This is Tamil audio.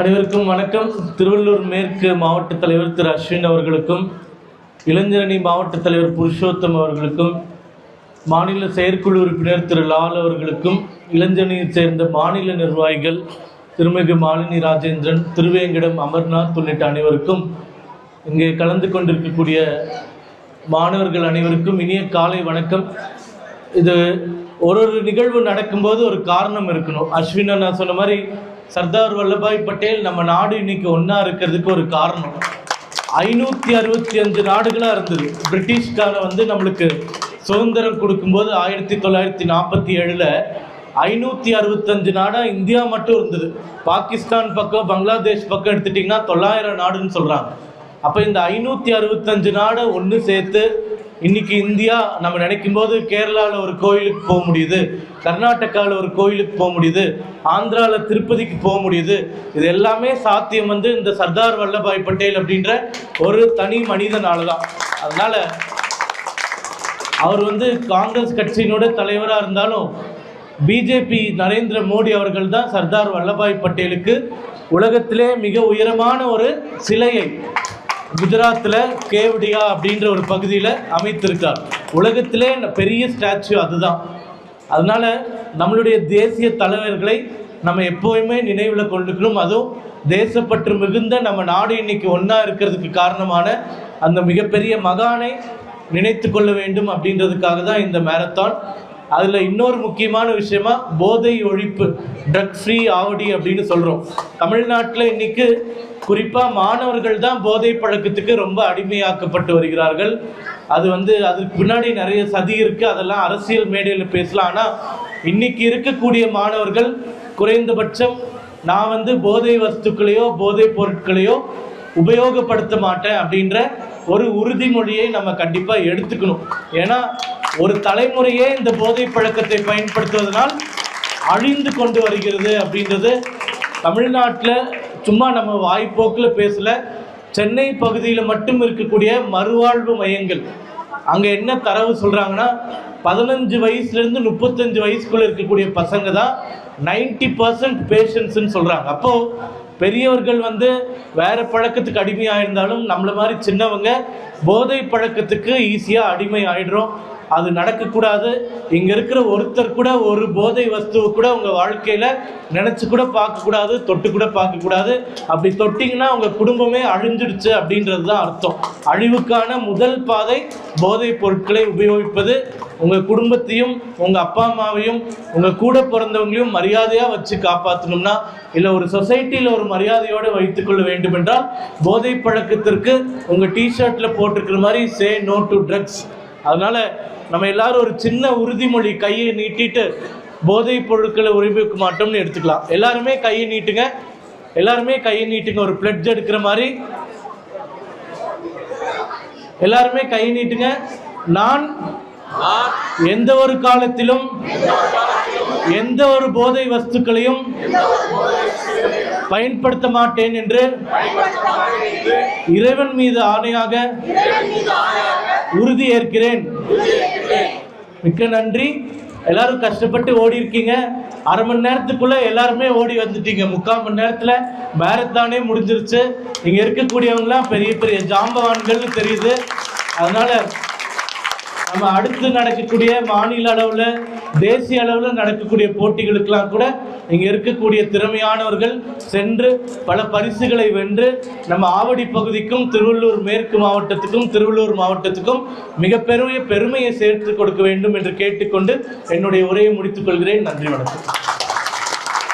அனைவருக்கும் வணக்கம். திருவள்ளூர் மேற்கு மாவட்ட தலைவர் திரு அஸ்வின் அவர்களுக்கும் இளைஞரணி மாவட்ட தலைவர் புருஷோத்தம் அவர்களுக்கும் மாநில செயற்குழு உறுப்பினர் திரு லால் அவர்களுக்கும் இளைஞரணியைச் சேர்ந்த மாநில நிர்வாகிகள் திருமிகு மாலினி ராஜேந்திரன் திருவேங்கடம் அமர்நாத் உள்ளிட்ட அனைவருக்கும் இங்கே கலந்து கொண்டிருக்கக்கூடிய மாணவர்கள் அனைவருக்கும் இனிய காலை வணக்கம். இது ஒரு ஒரு நிகழ்வு நடக்கும்போது ஒரு காரணம் இருக்கணும். அஸ்வின் நான் சொன்ன மாதிரி சர்தார் வல்லபாய் பட்டேல் நம்ம நாடு இன்னைக்கு ஒன்றா இருக்கிறதுக்கு ஒரு காரணம். ஐநூற்றி அறுபத்தி அஞ்சு நாடுகளாக இருந்தது. பிரிட்டிஷ்கார வந்து நம்மளுக்கு சுதந்திரம் கொடுக்கும்போது ஆயிரத்தி தொள்ளாயிரத்தி நாற்பத்தி ஏழில் ஐநூற்றி அறுபத்தஞ்சு நாடாக இந்தியா மட்டும் இருந்தது. பாகிஸ்தான் பக்கம் பங்களாதேஷ் பக்கம் எடுத்துட்டிங்கன்னா தொள்ளாயிரம் நாடுன்னு சொல்கிறாங்க அப்போ இந்த ஐநூற்றி அறுபத்தஞ்சு நாடை ஒன்று சேர்த்து இன்னைக்கு இந்தியா நம்ம நினைக்கும் போது கேரளாவில் ஒரு கோயிலுக்கு போக முடியுது கர்நாடகாவில் ஒரு கோயிலுக்கு போக முடியுது ஆந்திராவில் திருப்பதிக்கு போக முடியுது. இது எல்லாமே சாத்தியம் வந்து இந்த சர்தார் வல்லபாய் பட்டேல் அப்படின்ற ஒரு தனி மனிதனால தான் அதனால அவர் வந்து காங்கிரஸ் கட்சியினோட தலைவராக இருந்தாலும் பிஜேபி நரேந்திர மோடி அவர்கள் தான் சர்தார் வல்லபாய் பட்டேலுக்கு உலகத்திலே மிக உயரமான ஒரு சிலையை குஜராத்தில் கேவடியா அப்படின்ற ஒரு பகுதியில் அமைத்திருக்கார். உலகத்திலே பெரிய ஸ்டாச்சு அதுதான். அதனால நம்மளுடைய தேசிய தலைவர்களை நம்ம எப்போவுமே நினைவில் கொண்டுக்கணும் அதுவும் தேசப்பற்று மிகுந்த நம்ம நாடு இன்னைக்கு ஒன்றா இருக்கிறதுக்கு காரணமான அந்த மிகப்பெரிய மகானை நினைத்து கொள்ள வேண்டும் அப்படின்றதுக்காக தான் இந்த மேரத்தான் அதில் இன்னொரு முக்கியமான விஷயமா போதை ஒழிப்பு ட்ரக் ஃப்ரீ ஆவடி அப்படின்னு சொல்கிறோம் தமிழ்நாட்டில் இன்னைக்கு குறிப்பாக மாணவர்கள் தான் போதை பழக்கத்துக்கு ரொம்ப அடிமையாக்கப்பட்டு வருகிறார்கள். அது வந்து அதுக்கு பின்னாடி நிறைய சதி இருக்குது அதெல்லாம் அரசியல் மேடையில் பேசலாம். ஆனால் இன்னைக்கு இருக்கக்கூடிய மாணவர்கள் குறைந்தபட்சம் நான் வந்து போதை வஸ்துக்களையோ போதைப் பொருட்களையோ உபயோகப்படுத்த மாட்டேன் அப்படின்ற ஒரு உறுதிமொழியை நம்ம கண்டிப்பாக எடுத்துக்கணும். ஏன்னா ஒரு தலைமுறையே இந்த போதை பழக்கத்தை பயன்படுத்துவதனால் அழிந்து கொண்டு வருகிறது அப்படின்றது தமிழ்நாட்டில் சும்மா நம்ம வாய்ப்போக்கில் பேசல. சென்னை பகுதியில் மட்டும் இருக்கக்கூடிய மறுவாழ்வு மையங்கள். அங்கே என்ன தரவு சொல்கிறாங்கன்னா பதினஞ்சு வயசுலேருந்து முப்பத்தஞ்சு வயசுக்குள்ளே இருக்கக்கூடிய பசங்க தான் நைன்டி பர்சன்ட் பேஷன்ஸ்ன்னு சொல்கிறாங்க அப்போது பெரியவர்கள் வந்து வேறு பழக்கத்துக்கு அடிமையாக இருந்தாலும் நம்மளை மாதிரி சின்னவங்க போதை பழக்கத்துக்கு ஈஸியாக அடிமை ஆகிடுறோம் அது நடக்கக்கூடாது. இங்கே இருக்கிற ஒருத்தர் கூட ஒரு போதை வஸ்துவை கூட உங்கள் வாழ்க்கையில் நினச்சி கூட பார்க்கக்கூடாது தொட்டு கூட பார்க்கக்கூடாது. அப்படி தொட்டிங்கன்னா உங்கள் குடும்பமே அழிஞ்சிடுச்சு அப்படின்றது தான் அர்த்தம். அழிவுக்கான முதல் பாதை போதைப் பொருட்களை உபயோகிப்பது. உங்கள் குடும்பத்தையும் உங்கள் அப்பா அம்மாவையும் உங்கள் கூட பிறந்தவங்களையும் மரியாதையாக வச்சு காப்பாற்றணும்னா இல்லை ஒரு சொசைட்டியில் ஒரு மரியாதையோடு வைத்துக்கொள்ள வேண்டும் என்றால் போதை பழக்கத்திற்கு உங்கள் டிஷர்ட்டில் போட்டிருக்கிற மாதிரி சே நோ டு ட்ரக்ஸ் அதனால் நம்ம எல்லாரும் ஒரு சின்ன உறுதிமொழி கையை நீட்டிட்டு போதைப் பொருட்களை உபயோகிக்க மாட்டோம்னு எடுத்துக்கலாம். எல்லாருமே கையை நீட்டுங்க. எல்லாருமே கையை நீட்டுங்க. ஒரு பிளட்ஜ் எடுக்கிற மாதிரி. எல்லாருமே கையை நீட்டுங்க. நான் எந்த ஒரு காலத்திலும் எந்த ஒரு போதை வஸ்துக்களையும் பயன்படுத்த மாட்டேன் என்று இறைவன் மீது ஆணையாக உறுதி ஏற்கிறேன். மிக்க நன்றி. எல்லாரும் கஷ்டப்பட்டு ஓடி இருக்கீங்க. அரை மணி நேரத்துக்குள்ள எல்லாருமே ஓடி வந்துட்டீங்க. முக்கால் மணி நேரத்துல மேரத்தானே முடிஞ்சிருச்சு. இங்க இருக்கக்கூடியவங்களாம் பெரிய பெரிய ஜாம்பவான்கள்னு தெரியுது. அதனால நம்ம அடுத்து நடக்கக்கூடிய மாநில அளவில் தேசிய அளவில் நடக்கக்கூடிய போட்டிகளுக்கெல்லாம் கூட இங்கே இருக்கக்கூடிய திறமையானவர்கள் சென்று பல பரிசுகளை வென்று நம்ம ஆவடி பகுதிக்கும் திருவள்ளூர் மேற்கு மாவட்டத்துக்கும் திருவள்ளூர் மாவட்டத்துக்கும் மிக பெரிய பெருமையை சேர்த்து கொடுக்க வேண்டும் என்று கேட்டுக்கொண்டு என்னுடைய உரையை முடித்துக் கொள்கிறேன். நன்றி வணக்கம்.